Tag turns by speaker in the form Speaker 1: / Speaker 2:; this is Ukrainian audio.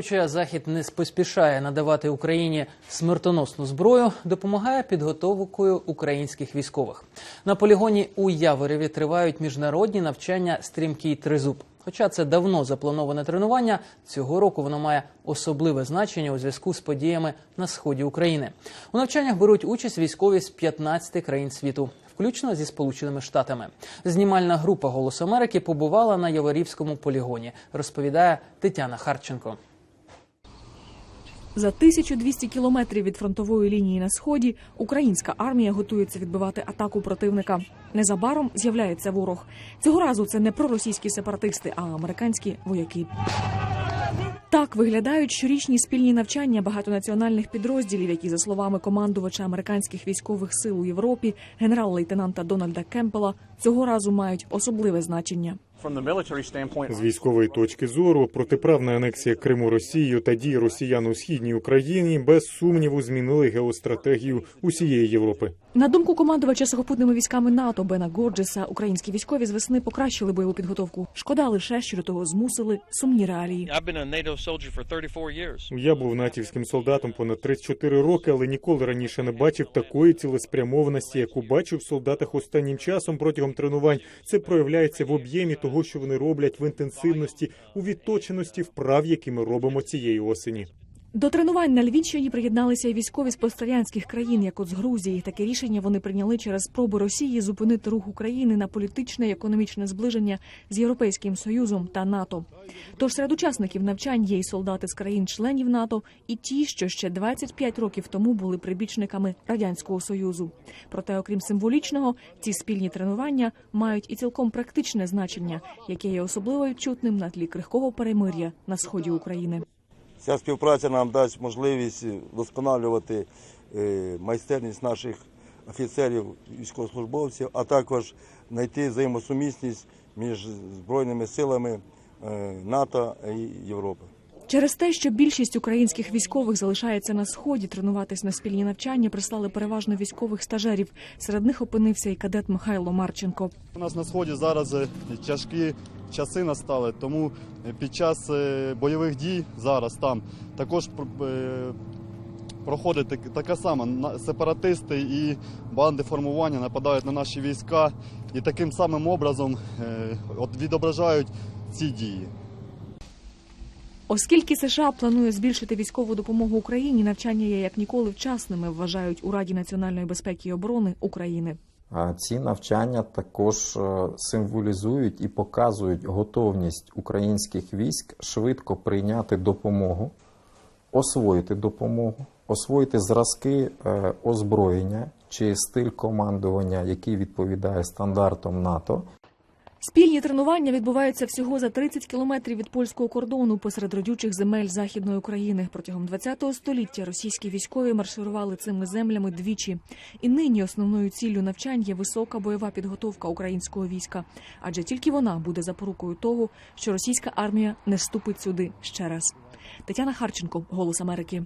Speaker 1: Хоча Захід не поспішає надавати Україні смертоносну зброю, допомагає підготовкою українських військових. На полігоні у Явореві тривають міжнародні навчання стрімкий тризуб. Хоча це давно заплановане тренування, цього року воно має особливе значення у зв'язку з подіями на сході України. У навчаннях беруть участь військові з 15 країн світу, включно зі Сполученими Штатами. Знімальна група Голос Америки побувала на Яворівському полігоні, розповідає Тетяна Харченко.
Speaker 2: За 1200 кілометрів від фронтової лінії на сході українська армія готується відбивати атаку противника. Незабаром з'являється ворог. Цього разу це не проросійські сепаратисти, а американські вояки. Так виглядають щорічні спільні навчання багатонаціональних підрозділів, які, за словами командувача американських військових сил у Європі, генерал-лейтенанта Дональда Кемпела, цього разу мають особливе значення.
Speaker 3: From the military standpoint,
Speaker 4: З військової точки зору протиправна анексія Криму Росією та дії росіян у східній Україні без сумніву змінили геостратегію усієї Європи.
Speaker 2: На думку командувача сухопутними військами НАТО Бена Горджеса, українські військові з весни покращили бойову підготовку. Шкода лише, що до того змусили сумні реалії.
Speaker 5: I've been a NATO soldier for 34 years.
Speaker 4: Я був натівським солдатом понад 34 роки, але ніколи раніше не бачив такої цілеспрямованості, яку бачив в солдатах останнім часом протягом тренувань. Це проявляється в об'ємі того, що вони роблять в інтенсивності, у відточеності вправ, які ми робимо цієї осені.
Speaker 2: До тренувань на Львівщині приєдналися й військові з пострадянських країн, як от з Грузії. Таке рішення вони прийняли через спроби Росії зупинити рух України на політичне і економічне зближення з Європейським Союзом та НАТО. Тож серед учасників навчань є й солдати з країн-членів НАТО, і ті, що ще 25 років тому були прибічниками радянського союзу. Проте, окрім символічного, ці спільні тренування мають і цілком практичне значення, яке є особливо відчутним на тлі крихкого перемир'я на сході України.
Speaker 6: Ця співпраця нам дасть можливість вдосконалювати е, майстерність наших офіцерів, військовослужбовців, а також знайти взаємосумісність між збройними силами е, НАТО і Європи.
Speaker 2: Через те, що більшість українських військових залишається на сході, тренуватись на спільні навчання прислали переважно військових стажерів. Серед них опинився і кадет Михайло Марченко.
Speaker 7: У нас на сході зараз е, тяжкі часи настали, тому е, під час е, бойових дій зараз там також проходить така сама сепаратисти і банди формування нападають на наші війська і таким самим образом відображають ці дії.
Speaker 2: Оскільки США планує збільшити військову допомогу Україні, навчання є як ніколи вчасними, вважають у Раді національної безпеки і оборони України.
Speaker 8: Ці навчання також е, символізують і показують готовність українських військ швидко прийняти допомогу, освоїти допомогу, освоїти зразки е, озброєння чи стиль командування, який відповідає стандартам НАТО.
Speaker 2: Спільні тренування відбуваються всього за 30 кілометрів від польського кордону посеред родючих земель західної України. Протягом ХХ століття російські військові марширували цими землями двічі. І нині основною ціллю навчань є висока бойова підготовка українського війська, адже тільки вона буде запорукою того, що російська армія не вступить сюди ще раз. Тетяна Харченко, Голос Америки.